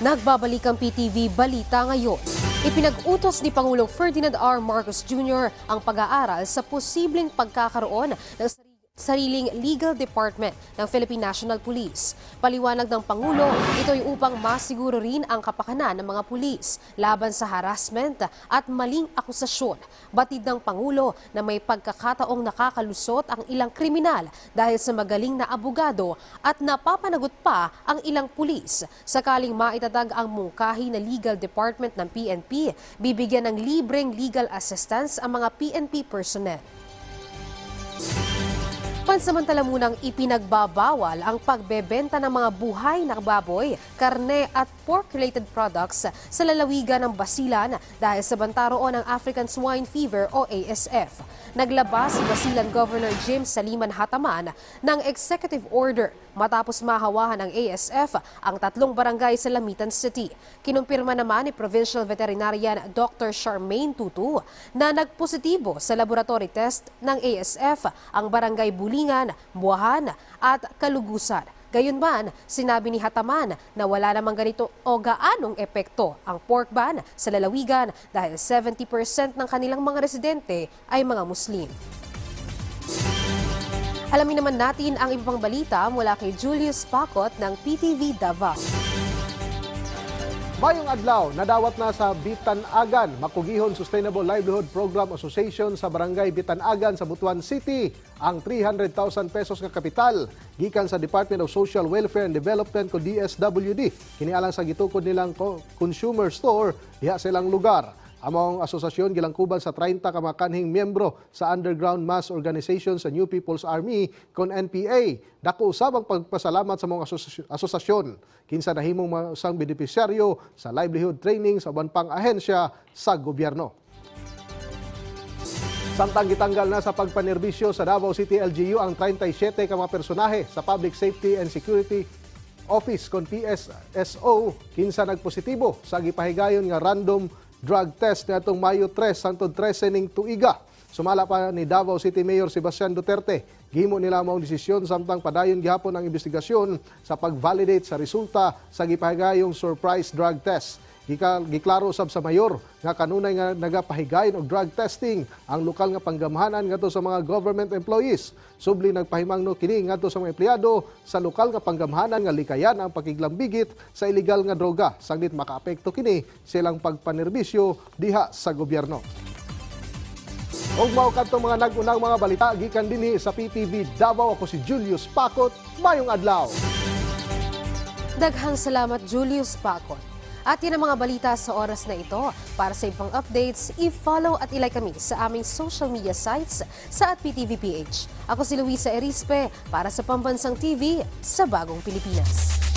Nagbabalik ang PTV Balita ngayon. Ipinag-utos ni Pangulong Ferdinand R. Marcos Jr. ang pag-aaral sa posibleng pagkakaroon ng sariling legal department ng Philippine National Police. Paliwanag ng Pangulo, ito ay upang masiguro rin ang kapakanan ng mga pulis laban sa harassment at maling akusasyon. Batid ng Pangulo na may pagkakataong nakakalusot ang ilang kriminal dahil sa magaling na abogado at napapanagot pa ang ilang pulis. Sakaling maitatag ang mungkahi na legal department ng PNP, bibigyan ng libreng legal assistance ang mga PNP personnel. Pansamantala munang ipinagbabawal ang pagbebenta ng mga buhay na baboy, karne at pork-related products sa lalawigan ng Basilan dahil sa bantaroon ng African Swine Fever o ASF. Naglabas si Basilan Governor James Saliman Hataman ng executive order matapos mahawahan ng ASF ang tatlong barangay sa Lamitan City. Kinumpirma naman ni Provincial Veterinarian Dr. Charmaine Tutu na nagpositibo sa laboratory test ng ASF ang barangay Bulingan, Buahan at Kalugusan. Gayunman, sinabi ni Hataman na wala namang ganito o gaanong epekto ang pork ban sa lalawigan dahil 70% ng kanilang mga residente ay mga Muslim. Alamin naman natin ang ibang balita mula kay Julius Pacot ng PTV Davao. Mayong adlaw, nadawat na sa Bitanagan, Makugihon Sustainable Livelihood Program Association sa Barangay Bitanagan sa Butuan City ang 300,000 pesos nga kapital gikan sa Department of Social Welfare and Development ko DSWD. Kinialang sa gitukod nilang co- consumer store diha sa ilang lugar. Among asosasyon gilangkuban sa 30 ka mga kanhing miyembro sa Underground Mass Organization sa New People's Army kon NPA. Dako usab ang pagpasalamat sa mga asos- asosasyon kinsa nahimong mga usang benepisyaryo sa livelihood training sa uban pang ahensya sa gobyerno. Samtang gitanggal na sa pagpanerbisyo sa Davao City LGU ang 37 ka mga personahe sa Public Safety and Security Office kon PSSO kinsa nagpositibo sa gipahigayon nga random drug test niadtong Mayo 3 hangtod 13 ning tuiga. Sumala pa ni Davao City Mayor Sebastian Duterte. Gihimo nila mao ang desisyon samtang padayon gihapon ang investigasyon sa pag-validate sa resulta sa gipahigayong surprise drug test. Giklaro sab sa mayor nga kanunay nga nagapahigayon og drug testing ang lokal nga panggamhanan ngadto sa mga government employees. Subli nagpahimangno kini ngadto sa mga empleyado sa lokal nga panggamhanan nga likayan ang pakiglambigit sa illegal nga droga sanglit makaapekto kini silang pagpanerbisyo diha sa gobyerno. Og mao kadtong mga nag-unang mga balita gikan dinhi sa PTV Davao ako si Julius Pakot mayong adlaw. Daghang salamat Julius Pacot. At yan ang mga balita sa oras na ito. Para sa ibang updates, i-follow at ilike kami sa aming social media sites sa at PTVPH. Ako si Luisa Erispe para sa Pambansang TV sa Bagong Pilipinas.